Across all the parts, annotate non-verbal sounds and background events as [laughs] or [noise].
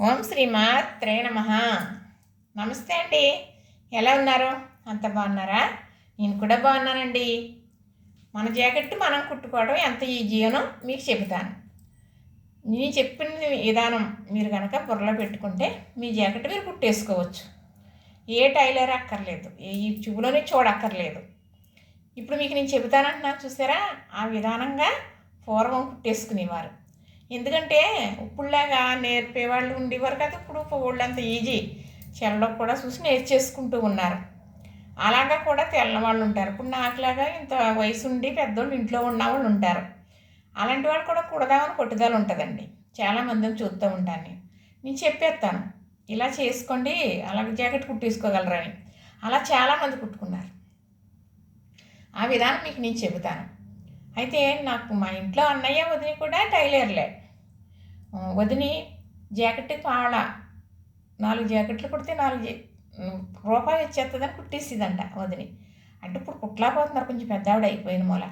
ఓం శ్రీమాత్రే నమ. నమస్తే అండి. ఎలా ఉన్నారు? అంత బాగున్నారా? నేను కూడా బాగున్నానండి. మన జాకెట్ మనం కుట్టుకోవడం ఎంత ఈజీనో మీకు చెబుతాను. నేను చెప్పిన విధానం మీరు కనుక బుర్రలో పెట్టుకుంటే మీ జాకెట్ మీరు కుట్టేసుకోవచ్చు. ఏ టైలర్ అక్కర్లేదు ఏ యూట్యూబ్లోనే చూడక్కర్లేదు. ఇప్పుడు మీకు నేను చెబుతానంటున్నాను చూసారా? ఆ విధానంగా పూర్వం కుట్టేసుకునేవారు. ఎందుకంటే ఇప్పుడులాగా నేర్పేవాళ్ళు ఉండేవారు కదా ఇప్పుడు వాళ్ళంత ఈజీ చెల్లలో కూడా చూసి నేర్చేసుకుంటూ ఉన్నారు. అలాగా కూడా తెల్లవాళ్ళు ఉంటారు. ఇప్పుడు నాకులాగా ఇంత వయసు ఉండి పెద్దోళ్ళు ఇంట్లో ఉన్న వాళ్ళు ఉంటారు. అలాంటి వాళ్ళు కూడా కుడదామని పట్టుదల ఉంటుందండి. చాలామందిని చూస్తూ ఉంటాను నేను. నేను చెప్పేస్తాను. ఇలా చేసుకోండి అలాగే జాకెట్ కుట్టేసుకోగలరని. అలా చాలామంది కుట్టుకున్నారు. ఆ విధానం మీకు నేను చెబుతాను. అయితే నాకు మా ఇంట్లో అన్నయ్య వదిని కూడా టైలర్లే. వదిని జాకెట్ కావాల నాలుగు జాకెట్లు కుడితే నాలుగు రూపాయలు ఇచ్చేస్తుందని కుట్టేసిదంట వదిని. అంటే ఇప్పుడు కుట్టలేకపోతున్నారు కొంచెం పెద్ద ఆవిడ అయిపోయిన మూల.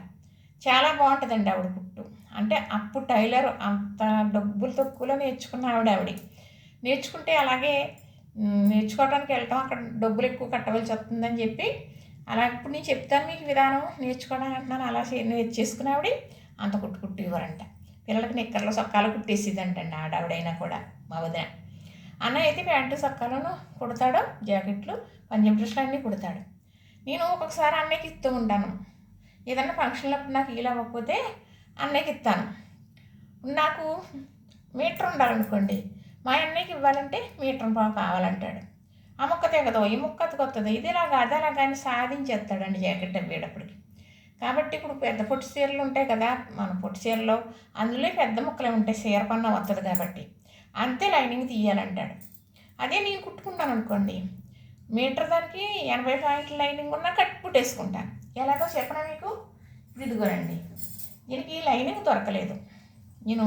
చాలా బాగుంటుందండి ఆవిడ కుట్టు. అంటే అప్పుడు టైలర్ అంత డబ్బులు తక్కువలో నేర్చుకున్న ఆవిడ ఆవిడ. నేర్చుకుంటే అలాగే నేర్చుకోవడానికి వెళ్ళటం అక్కడ డబ్బులు ఎక్కువ కట్టవలసి వస్తుందని చెప్పి అలా ఇప్పుడు నేను చెప్తాను మీకు విధానం నేర్చుకోవడానికి అంటున్నాను. అలా చే- నేర్చేసుకుని అంత కుట్టు కుట్టి ఇవ్వరంట. పిల్లలకి నిక్కర్లు సొక్కాలు కుట్టేసిదంటండి ఆడవిడైనా కూడా మా వదిన. అన్న అయితే ప్యాంటు సొక్కాలను కుడతాడు జాకెట్లు పంజాబ్ డ్రెస్లు అన్నీ కుడతాడు. నేను ఒక్కొక్కసారి అన్నయ్యకి ఇస్తూ ఉంటాను. ఏదన్నా ఫంక్షన్లప్పుడు నాకు వీలు అవ్వకపోతే అన్నయ్యకి ఇస్తాను. నాకు మీటర్ ఉండాలనుకోండి మా అన్నయ్యకి ఇవ్వాలంటే మీటర్ కావాలంటాడు. ఆ ముక్క తెగదు ఈ ముక్క కొత్తది ఇదిలాగా అది అని సాధించేస్తాడండి జాకెట్ అవ్వేటప్పటికి కాబట్టి ఇప్పుడు పెద్ద పొట్టి చీరలు ఉంటాయి కదా మన పొట్టి చీరలో అందులో పెద్ద ముక్కలే ఉంటాయి? చీర పన్న వస్తుంది కాబట్టి. అంతే లైనింగ్ తీయాలంటాడు. అదే నేను కుట్టుకుంటాను అనుకోండి మీటర్ దానికి ఎనభై పాయింట్ల లైనింగ్ ఉన్నా కట్టి పుట్టేసుకుంటాను ఎలాగో చెప్పనా మీకు? ఇప్పుడు ఇదిగోనండి దీనికి లైనింగ్ దొరకలేదు. నేను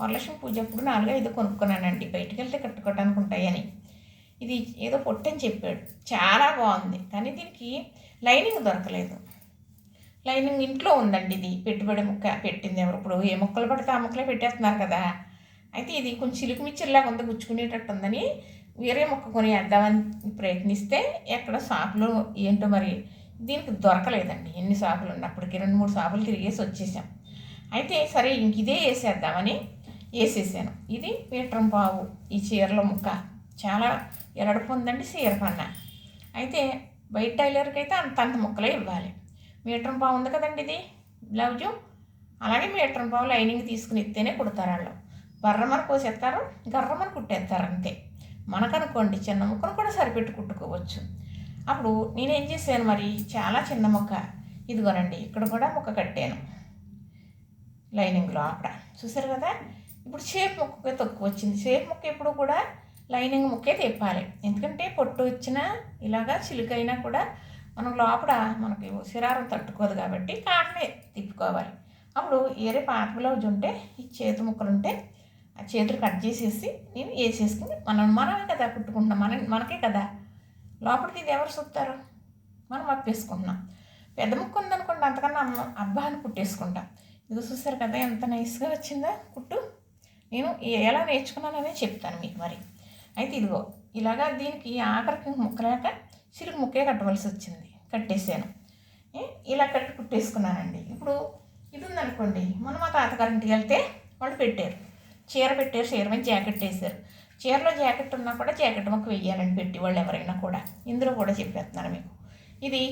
వరలక్ష్మి పూజ అప్పుడు నాలుగు ఐదు కొనుక్కున్నానండి. బయటికి వెళ్తే కట్టుకోవడానికి ఉంటాయని. ఇది ఏదో పొట్టని చెప్పాడు. చాలా బాగుంది. కానీ దీనికి లైనింగ్ దొరకలేదు. లైనింగ్ ఇంట్లో ఉందండి ఇది. పెట్టుబడి ముక్క పెట్టింది ఎవరు. ఇప్పుడు ఏ ముక్కలు పడితే ఆ ముక్కలే పెట్టేస్తున్నారు కదా. అయితే ఇది కొంచెం చిలుకు మిచ్చిలాగా ఉంది గుచ్చుకునేటట్టు ఉందని వేరే ముక్క కొని వేద్దామని ప్రయత్నిస్తే ఎక్కడ షాపులో ఏంటో మరి దీనికి దొరకలేదండి. ఎన్ని షాపులు ఉన్నప్పటికీ రెండు మూడు షాపులు తిరిగేసి వచ్చేసాం. అయితే సరే ఇంక ఇదే వేసేద్దామని వేసేసాను. ఇది మీటరం పావు ఈ చీరల ముక్క. చాలా ఎరడుపు ఉందండి చీర పన్న అయితే బయట టైలర్కి అయితే అంత అంత ముక్కలే ఇవ్వాలి. మీటర్ పావు ఉంది కదండి ఇది బ్లౌజు. అలాగే మీటర్ పావు లైనింగ్ తీసుకుని ఇస్తేనే కుడతారు వాళ్ళు బర్రమని కోసేస్తారు గర్రమని కుట్టేస్తారు అంతే. మనకనుకోండి చిన్న ముక్కను కూడా సరిపెట్టి కుట్టుకోవచ్చు. అప్పుడు నేనేం చేశాను మరి చాలా చిన్న ముక్క. ఇదిగోనండి ఇక్కడ కూడా ముక్క కట్టాను. లైనింగ్లో అక్కడ. చూసారు కదా ఇప్పుడు షేప్ ముక్కకే తక్కువ వచ్చింది. షేప్ ముక్క ఎప్పుడు కూడా లైనింగ్ ముక్కే తిప్పాలి. ఎందుకంటే పొట్టు వచ్చినా ఇలాగా చిలుకైనా కూడా మనం లోపల మనకి శిరారం తట్టుకోదు కాబట్టి కాటనే తిప్పుకోవాలి. అప్పుడు ఏరే పాత బ్లౌజ్ ఉంటే ఈ చేతి ముక్కలు ఉంటే ఆ చేతులు కట్ చేసేసి నేను వేసేసుకుని మనం మనమే కదా కుట్టుకుంటున్నాం. మన మనకే కదా. లోపలికి ఇది ఎవరు చూస్తారు మనం అప్పేసుకుంటున్నాం. పెద్ద ముక్క ఉందనుకోండి అంతకన్నా అమ్మ అబ్బా అని కుట్టేసుకుంటాం. ఇది చూస్తారు కదా ఎంత నైస్గా వచ్చిందో కుట్టు. నేను ఎలా నేర్చుకున్నాననే చెప్తాను మీకు మరి. అయితే ఇదిగో ఇలాగా దీనికి ఆఖరికి ముక్కలేక చిరుకు ముక్కే కట్టవలసి వచ్చింది. కట్టేసాను. ఇలా కట్టి కుట్టేసుకున్నానండి. ఇప్పుడు ఇది ఉందనుకోండి మొన్న మా తాతగారింటికి వెళ్తే వాళ్ళు పెట్టారు. చీర పెట్టారు చీర మీద జాకెట్ వేసారు చీరలో జాకెట్ ఉన్నా కూడా జాకెట్ మొక్క వేయాలని పెట్టి వాళ్ళు ఎవరైనా కూడా. ఇందులో కూడా చెప్పేస్తున్నాను మీకు. ఇది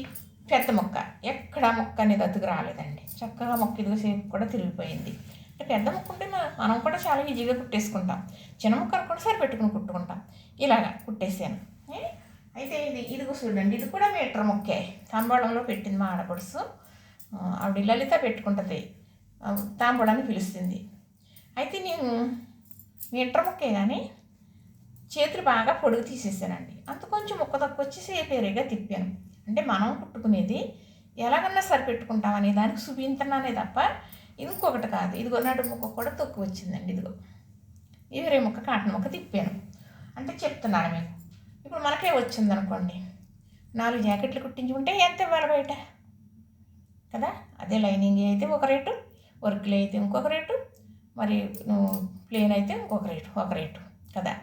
పెద్ద మొక్క. ఎక్కడ మొక్క అనేది అతుకు రాలేదండి. చక్కగా మొక్క ఇదిగో సేపు కూడా తిరిగిపోయింది. పెద్ద మొక్క ఉంటే మనం కూడా చాలా ఈజీగా కుట్టేసుకుంటాం. చిన్న మొక్కను కూడా సరిపెట్టుకుని కుట్టుకుంటాం. ఇలాగా కుట్టేసాను. అయితే ఇది ఇదిగో చూడండి ఇది కూడా మీటర్ ముక్కే. తాంబూలంలో పెట్టింది మా ఆడపడుసు ఆవిడ లలిత పెట్టుకుంటుంది. ఆ, తాంబూలాన్ని పిలుస్తుంది. అయితే నేను మీటర్ ముక్కే కానీ చేతులు బాగా పొడుగు తీసేసానండి. అంత కొంచెం ముక్క తక్కువ వచ్చి సేపేరేగా తిప్పాను. అంటే మనం కుట్టుకునేది ఎలాగన్నా సరిపెట్టుకుంటాం అనే దానికి చూపించన్నానే తప్ప ఇంకొకటి కాదు. ఇదిగో నడు ముక్క కూడా తొక్కు వచ్చిందండి ఇదిగో. ఇవరే ముక్క కాటన్ ముక్క తిప్పాను. అంటే చెప్తున్నాను మీకు. ఇప్పుడు మనకే వచ్చింది అనుకోండి నాలుగు జాకెట్లు కుట్టించుకుంటే ఎంత ఇవ్వాలి బయట? కదా? అదే లైనింగ్ అయితే ఒక రేటు వర్క్లు అయితే ఇంకొక రేటు మరి ప్లేన్ అయితే ఇంకొక రేటు ఒక రేటు. కదా?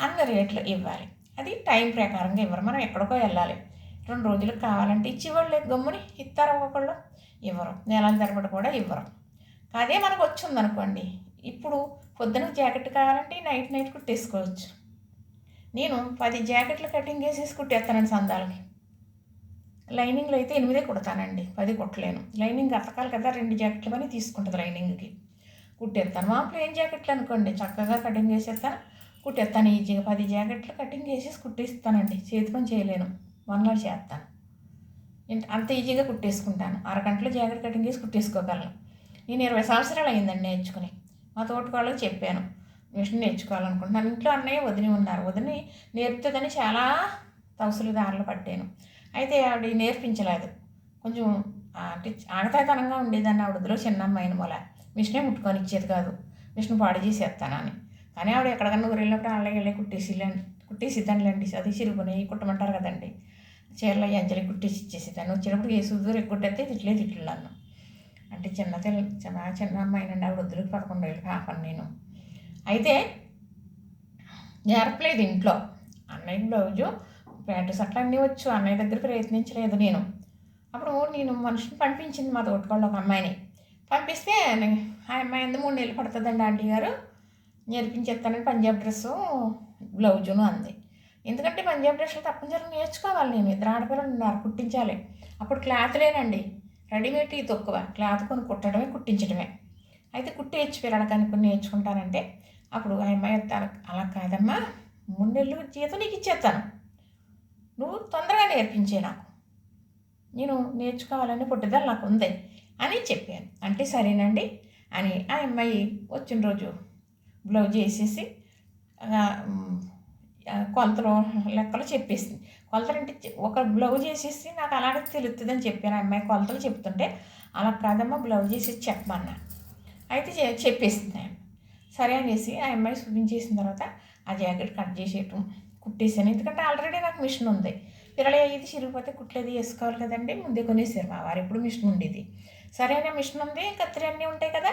అన్న రేట్లు ఇవ్వాలి. అది టైం ప్రకారంగా ఇవ్వరు. మనం ఎక్కడికో వెళ్ళాలి. రెండు రోజులకు కావాలంటే ఇచ్చేవాళ్ళు గమ్ముని ఇస్తారు ఒక్కొక్కళ్ళు. ఇవ్వరు. నెలల తరబడి కూడా ఇవ్వరు. అదే మనకు వచ్చిందనుకోండి ఇప్పుడు పొద్దున జాకెట్ కావాలంటే నైట్ నైట్ కుట్టేసుకోవచ్చు. నేను పది జాకెట్లు కటింగ్ చేసేసి కుట్టేస్తానండి సందాలకి. లైనింగ్లో అయితే ఎనిమిదే కుడతానండి పది కుట్టలేను. లైనింగ్ అతకాలి కదా రెండు జాకెట్లు పని తీసుకుంటుంది లైనింగ్కి. కుట్టేస్తాను. మా ప్లేన్ జాకెట్లు అనుకోండి చక్కగా కటింగ్ చేసేస్తాను కుట్టేస్తాను ఈజీగా. పది జాకెట్లు కటింగ్ చేసేసి కుట్టేస్తానండి చేతి పని చేయలేను వన్లో చేస్తాను. అంత ఈజీగా కుట్టేసుకుంటాను. అరగంటలో జాకెట్ కటింగ్ చేసి కుట్టేసుకోగలను. నేను ఇరవై సంవత్సరాలు అయిందండి నేర్చుకుని. మా తోటికోళ్ళకి చెప్పాను. మిషన్ నేర్చుకోవాలనుకుంటున్నాను. ఇంట్లో అన్నయ్య వదిలి ఉన్నారు. వదిలి నేర్పుతుందని చాలా తవసులు దారులు పట్టాను. అయితే ఆవిడ నేర్పించలేదు. కొంచెం అంటే ఉండేదాన్ని ఆవిడ వదిలో చిన్న అమ్మాయిని మొల. మిషనే ముట్టుకొని ఇచ్చేది కాదు. మిషన్ పాడు చేసేస్తానని కానీ ఆవిడ ఎక్కడికన్నా ఊరు వెళ్ళినప్పుడు వాళ్ళకి వెళ్ళి కుట్టేసిలేండి కుట్టేసిద్దాంలేండి అది చిరుగుని కుట్టమంటారు కదండి. చీరలు అంజలి కుట్టేసి ఇచ్చేసేదాన్ని. వచ్చినప్పుడు ఏ సూదూరు ఎక్కువ తిట్లే తిట్లు నన్ను అంటే చిన్న తెల్ల చిన్న చిన్న అమ్మాయినండి ఆవిడ వద్దులకు పదకొండు ఏళ్ళు కాపను నేను. అయితే నేర్పలేదు ఇంట్లో. అన్నయ్య బ్లౌజు ప్యాంటు సట్లు అన్నీ వచ్చు. అన్నయ్య దగ్గర ప్రయత్నించలేదు నేను. అప్పుడు నేను మనిషిని పంపించింది మా తోటకోళ్ళు ఒక అమ్మాయిని. పంపిస్తే ఆ అమ్మాయి ఎందుకు మూడు నెలలు పడుతుందండి ఆంటీ గారు. నేర్పించేస్తానని పంజాబ్ డ్రెస్సు బ్లౌజును అంది. ఎందుకంటే పంజాబ్ డ్రెస్సులు తప్పనిసరిగా నేర్చుకోవాలి నేను. ఇద్దరు ఆడపిల్లలు ఉన్నారు కుట్టించాలి. అప్పుడు క్లాత్ లేనండి. రెడీమేడ్ తక్కువ? క్లాత్ కొని కుట్టడమే కుట్టించడమే. అయితే కుట్టేయచ్చు కానీ కొన్ని నేర్చుకుంటానంటే అప్పుడు ఆ అమ్మాయి అలా కాదమ్మా మూడు నెలలు జీతం నీకు ఇచ్చేస్తాను. నువ్వు తొందరగా నేర్పించే నాకు. నేను నేర్చుకోవాలని పుట్టుదల నాకు ఉంది అని చెప్పాను. అంటే సరేనండి అని ఆ అమ్మాయి వచ్చిన రోజు బ్లౌజ్ వేసేసి కొలతలు లెక్కలు చెప్పేసింది. కొలతలు అంటే ఒక బ్లౌజ్ వేసేసి నాకు అలాగే తెలుస్తుంది అని చెప్పాను అమ్మాయి కొలతలు చెప్తుంటే అలా కాదమ్మా బ్లౌజ్ వేసేసి చెప్పమన్నా. అయితే చెప్పేసింది సరే అనేసి ఆ అమ్మాయి చూపించేసిన తర్వాత ఆ జాకెట్ కట్ చేసేయటం కుట్టేసాను ఎందుకంటే ఆల్రెడీ నాకు మిషన్ ఉంది. పిల్లలు ఏది చిరిగిపోతే కుట్లేదు వేసుకోవాలి కదండి ముందే కొనేసారు మా వారు. ఎప్పుడు మిషన్ ఉండేది. సరే అనే మిషన్ ఉంది కత్తిరి అన్నీ ఉంటాయి కదా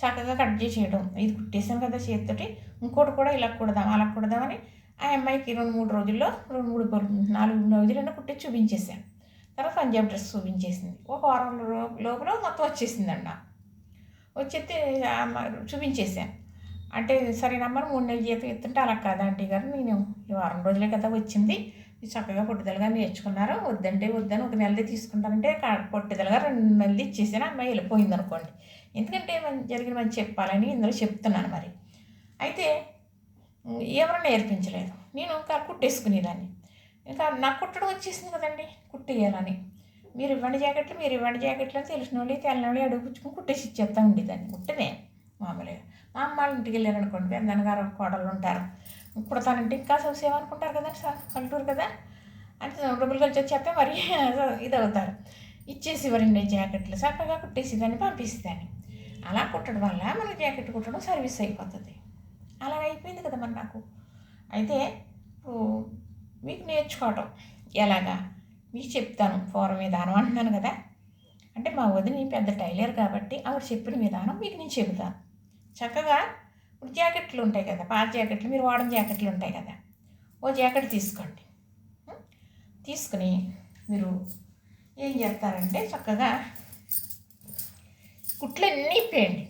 చక్కగా కట్ చేసేయడం ఇది కుట్టేసాం కదా చేతితోటి. ఇంకోటి కూడా ఇలా కుడదాం అలా కుడదామని ఆ అమ్మాయికి రెండు మూడు రోజుల్లో రెండు మూడు నాలుగు రోజులైనా కుట్టి చూపించేసాను తర్వాత పంజాబ్ డ్రెస్ చూపించేసింది. ఒక వారం లోపల మొత్తం వచ్చేసిందండి వచ్చేస్తే చూపించేసాను అంటే సరే నమ్మని మూడు నెలలు జీతం ఎత్తుంటే అలా కాదా ఆంటీ గారు? నేను ఈ వారం రోజులే కదా వచ్చింది. చక్కగా పట్టుదలగా నేర్చుకున్నారు. వద్దంటే వద్దని ఒక నెలది తీసుకుంటానంటే పట్టుదలగా రెండు నెలలు ఇచ్చేసాను. అమ్మాయి వెళ్ళిపోయింది అనుకోండి ఎందుకంటే జరిగిన మంచి చెప్పాలని ఇందులో చెప్తున్నాను మరి. అయితే ఎవరు నేర్పించలేదు. నేను ఇంకా కుట్టేసుకునేదాన్ని. ఇంకా నాకు కుట్టడం వచ్చేసింది కదండి కుట్టేయాలని. మీరు ఇవ్వండి జాకెట్లు మీరు ఇవ్వండి జాకెట్లు అని తెలిసిన వాళ్ళు తెల్లని వాళ్ళు కుట్టేసి ఇచ్చేస్తా ఉండేదాన్ని. కుట్టనే మామూలుగా. మా అమ్మ వాళ్ళ ఇంటికి వెళ్ళారు అనుకోండి గారు కోడలు ఉంటారు. కుడతానంటే ఇంకా చూసేమనుకుంటారు కదా సార్ పల్లెటూరు కదా. అంటే డబ్బులు కలిసి వచ్చేస్తే మరి [laughs] ఇది అవుతారు ఇచ్చేసి ఇవ్వరండి జాకెట్లు. చక్కగా కుట్టేసేదాన్ని పంపిస్తాను అలా కుట్టడం వల్ల మనకి జాకెట్ కుట్టడం సర్వీస్ అయిపోతుంది. అలా అయిపోయింది కదా మరి నాకు. అయితే మీకు నేర్చుకోవటం. ఎలాగా? మీకు చెప్తాను ఫోరం విధానం అంటున్నాను కదా. అంటే మా వదిని పెద్ద టైలర్ కాబట్టి ఆవిడ చెప్పిన విధానం మీకు నేను చెబుతాను. చక్కగా ఇప్పుడు జాకెట్లు ఉంటాయి కదా పాత జాకెట్లు మీరు వాడని జాకెట్లు ఉంటాయి కదా. ఓ జాకెట్ తీసుకోండి. తీసుకుని మీరు ఏం చేస్తారంటే చక్కగా కుట్లన్నీ ఇప్పేయండి.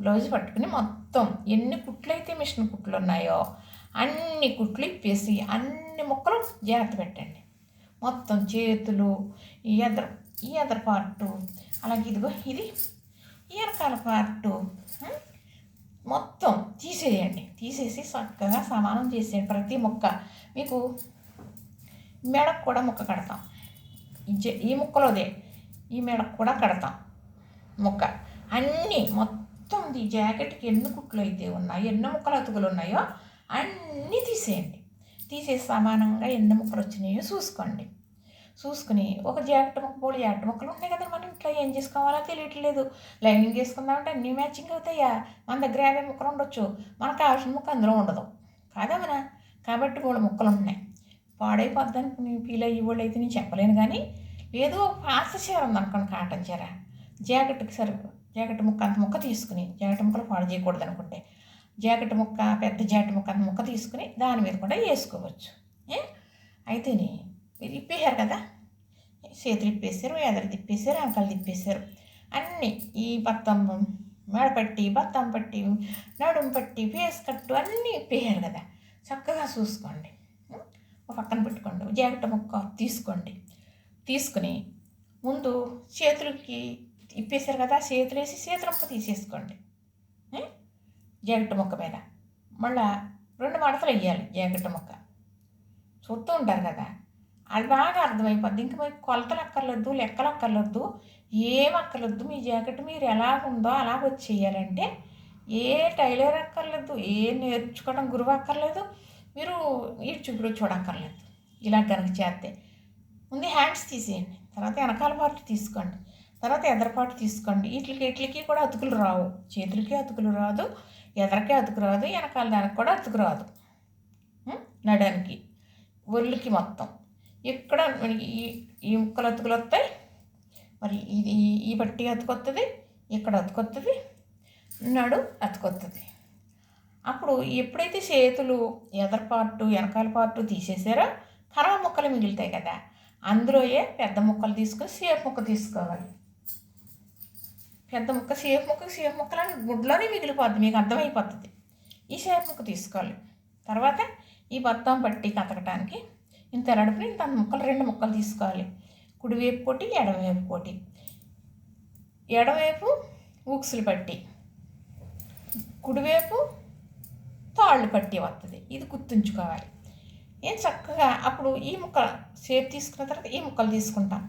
బ్లౌజ్ పట్టుకుని మొత్తం ఎన్ని కుట్లు అయితే మిషన్ కుట్లు ఉన్నాయో అన్ని కుట్లు ఇప్పేసి అన్ని ముక్కలు జాగ్రత్త పెట్టండి. మొత్తం చేతులు ఈ ఎదర ఈ ఎదర పార్టు అలాగే ఇదిగో ఇది ఈ వెనకాల పార్టు మొత్తం తీసేయండి. తీసేసి చక్కగా సమానం చేసేయండి ప్రతి ముక్క. మీకు మెడకు కూడా ముక్క కడతాం. ఈ ముక్కలోదే ఈ మెడకు కూడా కడతాం ముక్క. అన్నీ మొత్తం మొత్తం ఈ జాకెట్కి ఎన్ని కుట్లు అయితే ఉన్నాయో ఎన్ని ముక్కలు అతుకులు ఉన్నాయో అన్నీ తీసేయండి. తీసేసి సమానంగా ఎన్ని ముక్కలు వచ్చినాయో చూసుకోండి. చూసుకుని ఒక జాకెట్ ముక్క మూడు జాకెట్ ముక్కలు ఉంటాయి కదా మనం ఇంట్లో ఏం చేసుకోవాలో తెలియట్లేదు. లైనింగ్ చేసుకుందామంటే అన్నీ మ్యాచింగ్ అవుతాయా? మన దగ్గర యాభై ముక్కలు ఉండొచ్చు. మనకు కావాల్సిన ముక్క అందులో ఉండదు. కాదా మన? కాబట్టి మూడు ముక్కలు ఉన్నాయి. పాడైపోద్దని ఫీల్ అయ్యి వాళ్ళు అయితే నేను చెప్పలేను కానీ లేదు ఫాస్ట్ చీర ఉందనుకోండి కాటన్ చీర. జాకెట్కి సరిపో జాకెట్ ముక్క అంత ముక్క తీసుకుని జాకెట్ ముక్కలు పాడు చేయకూడదు అనుకుంటే. జాకెట్ ముక్క పెద్ద జాకెట్ ముక్క అంత ముక్క తీసుకుని దాని మీద కూడా వేసుకోవచ్చు. ఏ? అయితేనే మీరు ఇప్పేశారు కదా? చేతులు ఇప్పేశారు ఎదరు తిప్పేశారు అంకలు తిప్పేశారు. అన్నీ ఈ బత్తం మెడపట్టి బత్తం పట్టి నడుం పట్టి ఫేస్ కట్టు అన్నీ ఇప్పేశారు కదా? చక్కగా చూసుకోండి. ఒక పక్కన పెట్టుకోండి. జాకెట్ ముక్క తీసుకోండి తీసుకుని ముందు చేతులకి ఇప్పేశారు కదా చేతులేసి వేసి తీసేసుకోండి. జాకెట్ ముక్క మీద. మళ్ళా రెండు మడతలు వేయాలి జాకెట్ ముక్క. చూస్తూ ఉంటారు కదా. అది బాగా అర్థమైపోద్ది. ఇంకా మీకు కొలతలు అక్కర్లేదు లెక్కలు అక్కర్లొద్దు. ఏం అక్కర్లొద్దు. మీ జాకెట్ మీరు ఎలా ఉందో అలా వచ్చేయాలంటే ఏ టైలర్ అక్కర్లేదు ఏ నేర్చుకోవడం గురువు అక్కర్లేదు మీరు యూట్యూబ్లో చూడక్కర్లేదు. ఇలా కనుక చేస్తే. ముందు హ్యాండ్స్ తీసేయండి. తర్వాత వెనకాల పార్ట్ తీసుకోండి. తర్వాత ఎదరపాటు తీసుకోండి. వీటికి ఇట్లకి కూడా అతుకులు రావు. చేతులకి అతుకులు రాదు. ఎదరకి అతుకు రాదు. వెనకాల దానికి కూడా అతుకు రాదు. ఉం? నడానికి. ఒళ్ళుకి మొత్తం. ఇక్కడ మనకి ఈ ఈ ముక్కలు అతుకులు వస్తాయి? మరి ఇది ఈ పట్టి అతుకొస్తుంది ఇక్కడ అతుకొస్తుంది నడు అతుకొస్తుంది అప్పుడు ఎప్పుడైతే చేతులు ఎదర పార్టు వెనకాల పార్టు తీసేసారో కరవ ముక్కలు మిగులుతాయి కదా. అందులోయే పెద్ద ముక్కలు తీసుకొని సేపు ముక్క తీసుకోవాలి. పెద్ద ముక్క సేపు ముక్క సేపు ముక్కలని గుడ్లోనే మిగిలిపోద్ది మీకు అర్థమైపోతుంది. ఈ సేపు ముక్క తీసుకోవాలి. తర్వాత ఈ బత్తం పట్టి కతకటానికి ఇంత ఎరడుపుని ఇంత ముక్కలు రెండు ముక్కలు తీసుకోవాలి. కుడివైపు పోటీ ఎడమవైపు పోటీ ఎడమవైపు ఊక్సులు పట్టి కుడివైపు తాళ్ళు పట్టి వస్తుంది ఇది గుర్తుంచుకోవాలి. ఏం చక్కగా అప్పుడు ఈ ముక్క షేప్ తీసుకున్న తర్వాత ఈ ముక్కలు తీసుకుంటాం.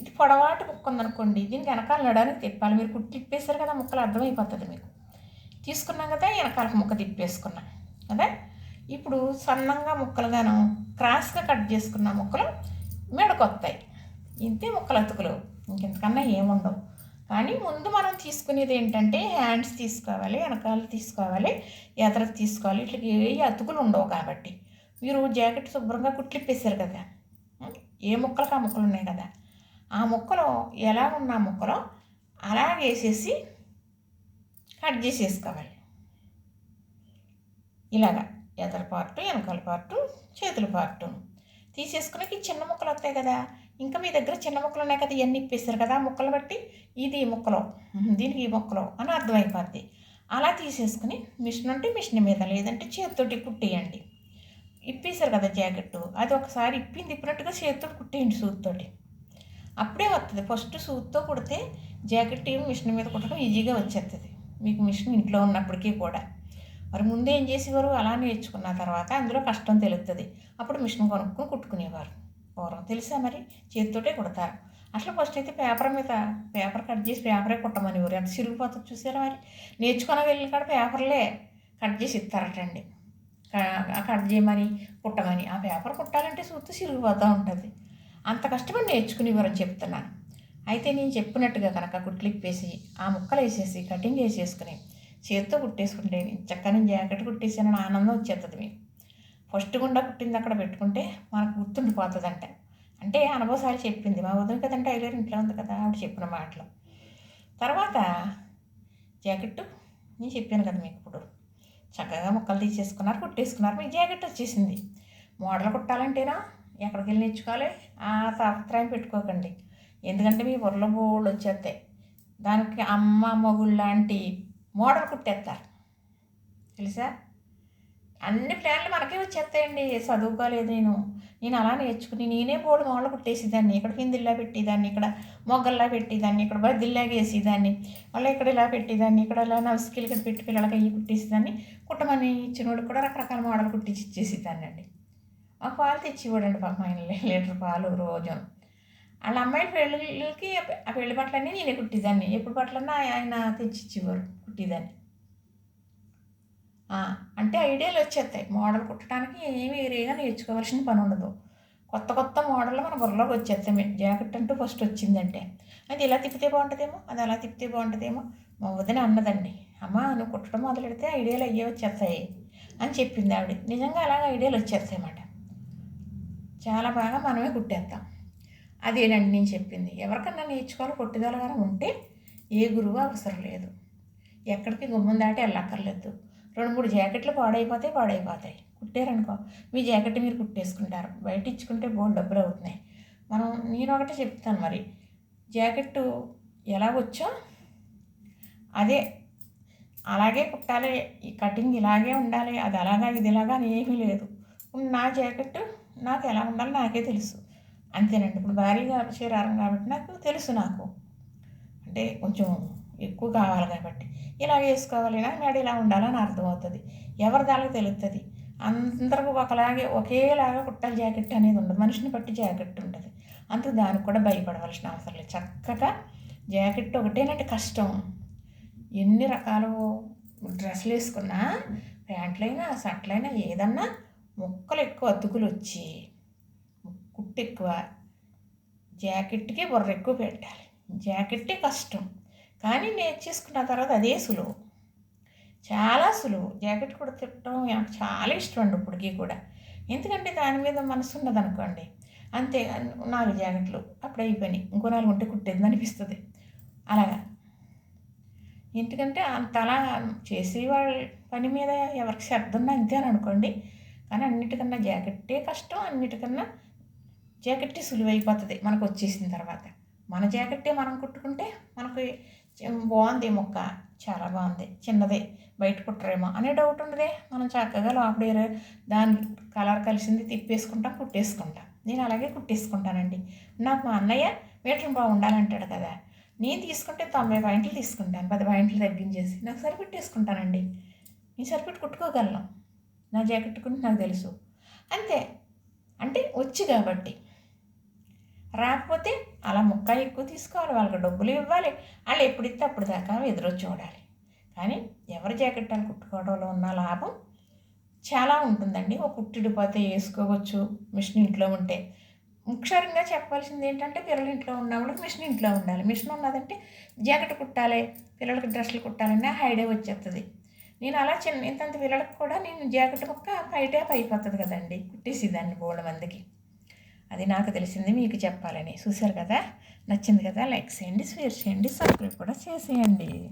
ఇది పొడవాటి ముక్క ఉందనుకోండి దీనికి వెనకాల నడడానికి తిప్పాలి. మీరు కుట్టి తిప్పేశారు కదా ముక్కలు అర్థమైపోతుంది మీకు. తీసుకున్నాం కదా వెనకాల ముక్క తిప్పేసుకున్నాం కదా ఇప్పుడు సన్నంగా ముక్కలుగాను క్రాస్గా కట్ చేసుకున్న ముక్కలు మెడకొస్తాయి ఇంతే ముక్కలు అతుకులు. ఇంకెంతకన్నా ఏముండవు. కానీ ముందు మనం తీసుకునేది ఏంటంటే హ్యాండ్స్ తీసుకోవాలి వెనకాల తీసుకోవాలి ఎదర తీసుకోవాలి. ఇట్లా ఏ అతుకులు ఉండవు కాబట్టి. మీరు జాకెట్ శుభ్రంగా కుట్లిప్పేశారు కదా ఏ ముక్కలకు ఆ ముక్కలు ఉన్నాయి కదా? ఆ ముక్కలు ఎలా ఉన్న ముక్కలో అలాగేసేసి వేసేసి కట్ చేసేసుకోవాలి. ఇలాగా ఎదర పార్టు వెనకాల పార్టు చేతుల పార్టు తీసేసుకునేకి చిన్న ముక్కలు వస్తాయి కదా. ఇంకా మీ దగ్గర చిన్న ముక్కలు ఉన్నాయి కదా ఇవన్నీ ఇప్పేస్తారు కదా ముక్కలు బట్టి ఇది ఈ ముక్కలో దీనికి ఈ ముక్కలో అని అర్థమైపోద్ది. అలా తీసేసుకుని మిషన్ ఉంటే మిషన్ మీద లేదంటే చేతితోటి కుట్టేయండి. ఇప్పేశారు కదా జాకెట్టు అది ఒకసారి ఇప్పింది ఇప్పినట్టుగా చేతితో కుట్టేయండి సూత్తోటి అప్పుడే వస్తుంది ఫస్ట్ సూత్తో కుడితే జాకెట్ మిషన్ మీద కుట్టడం ఈజీగా వచ్చేస్తుంది మీకు మిషన్ ఇంట్లో ఉన్నప్పటికీ కూడా. మరి ముందు ఏం చేసేవారు? అలా నేర్చుకున్న తర్వాత అందులో కష్టం తెలుస్తుంది అప్పుడు మిషన్ కొనుక్కొని కుట్టుకునేవారు. పూర్వం తెలుసా మరి? చేతితోటే కుడతారు. అసలు ఫస్ట్ అయితే పేపర్ మీద పేపర్ కట్ చేసి పేపరే కుట్టమనేవారు ఎంత సిరిగిపోతుంది చూసారా మరి? నేర్చుకున్న వెళ్ళిన కాడ పేపర్లే కట్ చేసి ఇస్తారటండి. కట్ చేయమని కుట్టమని. ఆ పేపర్ కుట్టాలంటే చూస్తే సిరిగిపోతూ ఉంటుంది. అంత కష్టపడి నేర్చుకునేవారని చెప్తున్నాను అయితే నేను చెప్పినట్టుగా కనుక కుట్లు వేసి ఆ ముక్కలు వేసేసి కటింగ్ వేసేసుకుని చేతితో కుట్టేసుకుంటే చక్కని జాకెట్ కుట్టేసిన ఆనందం వచ్చేస్తుంది మీకు. ఫస్ట్ గుండా కుట్టింది అక్కడ పెట్టుకుంటే మనకు గుర్తుండిపోతుందంట. అంటే అనుభవసారి చెప్పింది మా వదిన కదంటే టైలర్ ఇంట్లో ఉంది కదా ఆవిడ చెప్పిన మాటలు. తర్వాత జాకెట్ నేను చెప్పాను కదా మీకు ఇప్పుడు. చక్కగా ముక్కలు తీసేసుకున్నారు కుట్టేసుకున్నారు మీకు జాకెట్ వచ్చేసింది. మోడల్ కుట్టాలంటేనా? ఎక్కడికి వెళ్ళి నేర్చుకోవాలి? ఆ తాపత్రయం పెట్టుకోకండి. ఎందుకంటే మీ బుర్రలో బోళ్ళు వచ్చేస్తాయి. దానికి అమ్మ మొగుళ్ళు లాంటి మోడల్ కుట్టేస్తారు. తెలుసా? అన్ని ప్లాన్లు మనకే వచ్చేస్తాయండి. చదువుకోలేదు నేను. నేను అలా నేర్చుకుని నేనే బోర్డు మోడల్ కుట్టేసేదాన్ని. ఇక్కడ కిందిల్లా పెట్టేదాన్ని. ఇక్కడ మొగ్గల్లా పెట్టేదాన్ని. ఇక్కడ బద్దిల్లాగా వేసేదాన్ని మళ్ళీ ఇక్కడ ఇలా పెట్టేదాన్ని. ఇక్కడ ఇలా నవస్కిల్ ఇక్కడ పెట్టి పిల్లలకి అయ్యి కుట్టేసేదాన్ని. కుట్టమని ఇచ్చిన కూడా రకరకాల మోడల్ కుట్టించి ఇచ్చేసేదాన్ని అండి మా పాలు తెచ్చి ఇవ్వడండి పాపం ఆయన లీటర్ పాలు రోజు. వాళ్ళ అమ్మాయి పెళ్ళిళ్ళకి ఆ పెళ్ళి బట్టలన్నీ నేనే కుట్టేదాన్ని. ఎప్పుడు బట్టలన్నా ఆయన తెచ్చి ఇచ్చేవారు కుట్టేదాన్ని అంటే ఐడియాలు వచ్చేస్తాయి మోడల్ కుట్టడానికి ఏమి వేరేగా నేర్చుకోవాల్సిన పని ఉండదు. కొత్త కొత్త మోడల్ మన బుర్రలోకి వచ్చేస్తాయి జాకెట్ అంటూ ఫస్ట్ వచ్చిందంటే. అది ఇలా తిప్పితే బాగుంటుందేమో? అది అలా తిప్పితే బాగుంటుందేమో? మా వదిన అన్నదండి. అమ్మ నువ్వు కుట్టడం మొదలు పెడితే ఐడియాలు అయ్యే వచ్చేస్తాయి అని చెప్పింది ఆవిడ. నిజంగా అలాగ ఐడియాలు వచ్చేస్తాయి అన్నమాట చాలా బాగా మనమే కుట్టేస్తాం. అదేనండి నేను చెప్పింది. ఎవరికన్నా నేర్చుకోవాలి కొట్టుదలగానే ఉంటే ఏ గురువు అవసరం లేదు. ఎక్కడికి గుమ్మం దాటి వెళ్ళక్కర్లేదు. రెండు మూడు జాకెట్లు పాడైపోతాయి పాడైపోతాయి. కుట్టారనుకో మీ జాకెట్ మీరు కుట్టేసుకుంటారు. బయట ఇచ్చుకుంటే బోల్ డబ్బులు అవుతున్నాయి. మనం నేను ఒకటే చెప్తాను మరి. జాకెట్టు ఎలా వచ్చో అదే. అలాగే కుట్టాలి. ఈ కటింగ్ ఇలాగే ఉండాలి. అది అలాగా ఇది ఇలాగా అని ఏమీ లేదు. నా జాకెట్ నాకు ఎలా ఉండాలో నాకే తెలుసు. అంతేనండి. ఇప్పుడు భారీగా శరీరం కాబట్టి నాకు తెలుసు నాకు. అంటే కొంచెం ఎక్కువ కావాలి కాబట్టి. ఇలా వేసుకోవాలి నా నాడు ఇలా ఉండాలని అర్థమవుతుంది. ఎవరి దానికి తెలుస్తుంది అందరికీ ఒకలాగే ఒకేలాగా కుట్టాలి జాకెట్ అనేది ఉండదు. మనిషిని బట్టి జాకెట్ ఉంటుంది. అందుకు దానికి కూడా భయపడవలసిన అవసరం లేదు. చక్కగా జాకెట్ ఒకటేనంటే కష్టం. ఎన్ని రకాలు డ్రెస్సులు వేసుకున్నా ప్యాంట్లైనా షర్ట్లైనా ఏదన్నా ముక్కలు ఎక్కువ అతుకులు వచ్చి కుట్టు ఎక్కువ జాకెట్కి బుర్ర ఎక్కువ పెట్టాలి. జాకెట్టే కష్టం. కానీ నేర్చేసుకున్న తర్వాత అదే సులువు. చాలా సులువు. జాకెట్ కూడా తిప్పడం నాకు చాలా ఇష్టం అండి ఇప్పటికీ కూడా. ఎందుకంటే దాని మీద మనసు ఉన్నదనుకోండి అంతే నాలుగు జాకెట్లు అప్పుడు అయిపోయినాయి. ఇంకో నాలుగు ఉంటే కుట్టేది అనిపిస్తుంది. అలాగా. ఎందుకంటే అంత అలా చేసే వాళ్ళ పని మీద ఎవరికి శ్రద్ధ అంతే అని అనుకోండి. కానీ అన్నిటికన్నా జాకెట్టే కష్టం అన్నిటికన్నా జాకెట్టే సులువైపోతుంది మనకు వచ్చేసిన తర్వాత. మన జాకెట్టే మనం కుట్టుకుంటే మనకి బాగుంది మొక్క చాలా బాగుంది చిన్నదే బయట కుట్టరేమో అనే డౌట్ ఉండదే. మనం చక్కగా లోపల దాని కలర్ కలిసింది తిప్పేసుకుంటాం కుట్టేసుకుంటాం. నేను అలాగే కుట్టేసుకుంటానండి. నాకు మా అన్నయ్య మీటర్ బాగుండాలంటాడు కదా నేను తీసుకుంటే తొంభై పాయింట్లు తీసుకుంటాను పది పాయింట్లు తగ్గించేసి నాకు సరిపెట్టేసుకుంటానండి. నేను సరిపెట్టి కుట్టుకోగలను. నా జాకెట్ గురించి నాకు తెలుసు. అంతే. అంటే వచ్చి కాబట్టి. రాకపోతే అలా ముక్క ఎక్కువ తీసుకోవాలి వాళ్ళకి డబ్బులు ఇవ్వాలి. వాళ్ళు ఎప్పుడు ఇస్తే అప్పుడు దాకా ఎదురు చూడాలి. కానీ ఎవరి జాకెట్ అని కుట్టుకోవడంలో ఉన్న లాభం చాలా ఉంటుందండి. ఒక కుట్టిడిపోతే వేసుకోవచ్చు మిషన్ ఇంట్లో ఉంటే. ముఖ్యంగా చెప్పాల్సింది ఏంటంటే పిల్లల ఇంట్లో ఉన్నప్పుడు మిషన్ ఇంట్లో ఉండాలి. మిషన్ ఉన్నదంటే జాకెట్ కుట్టాలి పిల్లలకి డ్రెస్సులు కుట్టాలన్నా హైడే వచ్చేస్తుంది నేను అలా చిన్న ఇంతంత పిల్లలకు కూడా నేను జాకెట్ ముక్క బయటే అయిపోతుంది కదండి. కుట్టేసేదాన్ని బోళ్ళ మందికి. అది నాకు తెలిసింది మీకు చెప్పాలని. చూశారు కదా? నచ్చింది కదా? లైక్ చేయండి షేర్ చేయండి సబ్స్క్రైబ్ కూడా చేసేయండి.